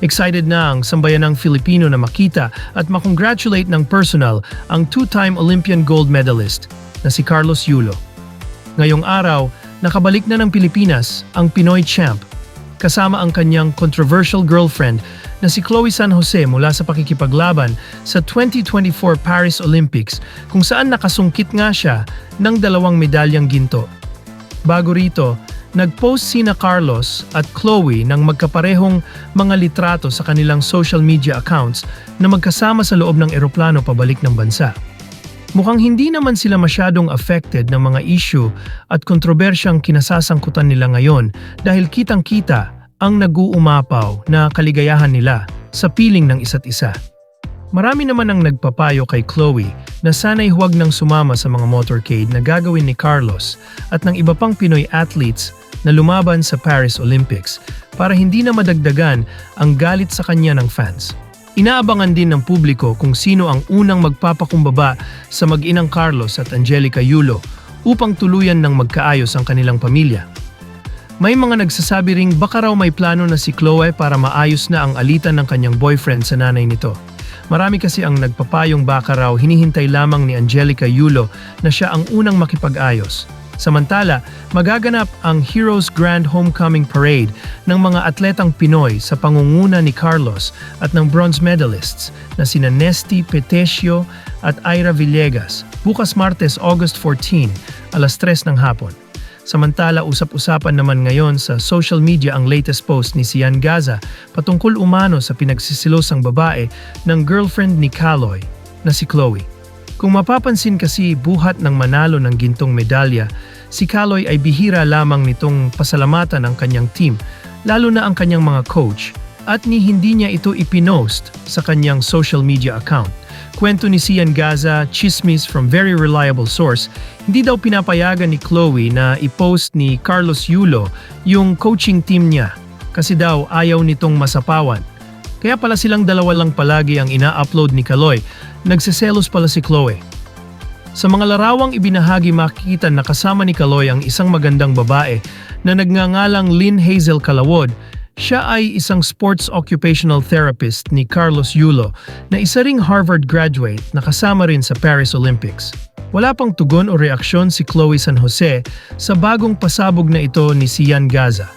Excited na ang sambayanang Filipino na makita at makongratulate ng personal ang two-time Olympian gold medalist na si Carlos Yulo. Ngayong araw, nakabalik na ng Pilipinas ang Pinoy champ kasama ang kanyang controversial girlfriend na si Chloe San Jose mula sa pakikipaglaban sa 2024 Paris Olympics kung saan nakasungkit nga siya ng dalawang medalyang ginto. Bago rito, nag-post sina Carlos at Chloe ng magkaparehong mga litrato sa kanilang social media accounts na magkasama sa loob ng eroplano pabalik ng bansa. Mukhang hindi naman sila masyadong affected ng mga issue at kontrobersyang kinasasangkutan nila ngayon dahil kitang-kita ang nag-uumapaw na kaligayahan nila sa piling ng isa't isa. Marami naman ang nagpapayo kay Chloe na sana'y huwag nang sumama sa mga motorcade na gagawin ni Carlos at ng iba pang Pinoy athletes na lumaban sa Paris Olympics para hindi na madagdagan ang galit sa kanya ng fans. Inaabangan din ng publiko kung sino ang unang magpapakumbaba sa mag-inang Carlos at Angelica Yulo upang tuluyan ng magkaayos ang kanilang pamilya. May mga nagsasabi ring baka raw may plano na si Chloe para maayos na ang alitan ng kanyang boyfriend sa nanay nito. Marami kasi ang nagpapayong baka raw hinihintay lamang ni Angelica Yulo na siya ang unang makipag-ayos. Samantala, magaganap ang Heroes Grand Homecoming Parade ng mga atletang Pinoy sa pangunguna ni Carlos at ng bronze medalists na sina Nesty Petesio at Ira Villegas bukas Martes, August 14, alas 3 ng hapon. Samantala, usap-usapan naman ngayon sa social media ang latest post ni Sian Gaza patungkol umano sa pinagsisilosang babae ng girlfriend ni Kaloy na si Chloe. Kung mapapansin kasi buhat ng manalo ng gintong medalya, si Kaloy ay bihira lamang nitong pasalamatan ang kanyang team, lalo na ang kanyang mga coach, at ni hindi niya ito ipinost sa kanyang social media account. Kwento ni Sian Gaza, chismis from very reliable source, hindi daw pinapayagan ni Chloe na i-post ni Carlos Yulo yung coaching team niya kasi daw ayaw nitong masapawan. Kaya pala silang dalawa lang palagi ang ina-upload ni Kaloy. Nagseselos pala si Chloe. Sa mga larawang ibinahagi makikita na kasama ni Kaloy ang isang magandang babae na nagngangalang Lynn Hazel Kalawod. Siya ay isang sports occupational therapist ni Carlos Yulo na isa ring Harvard graduate na kasama rin sa Paris Olympics. Wala pang tugon o reaksyon si Chloe San Jose sa bagong pasabog na ito ni Sian Gaza.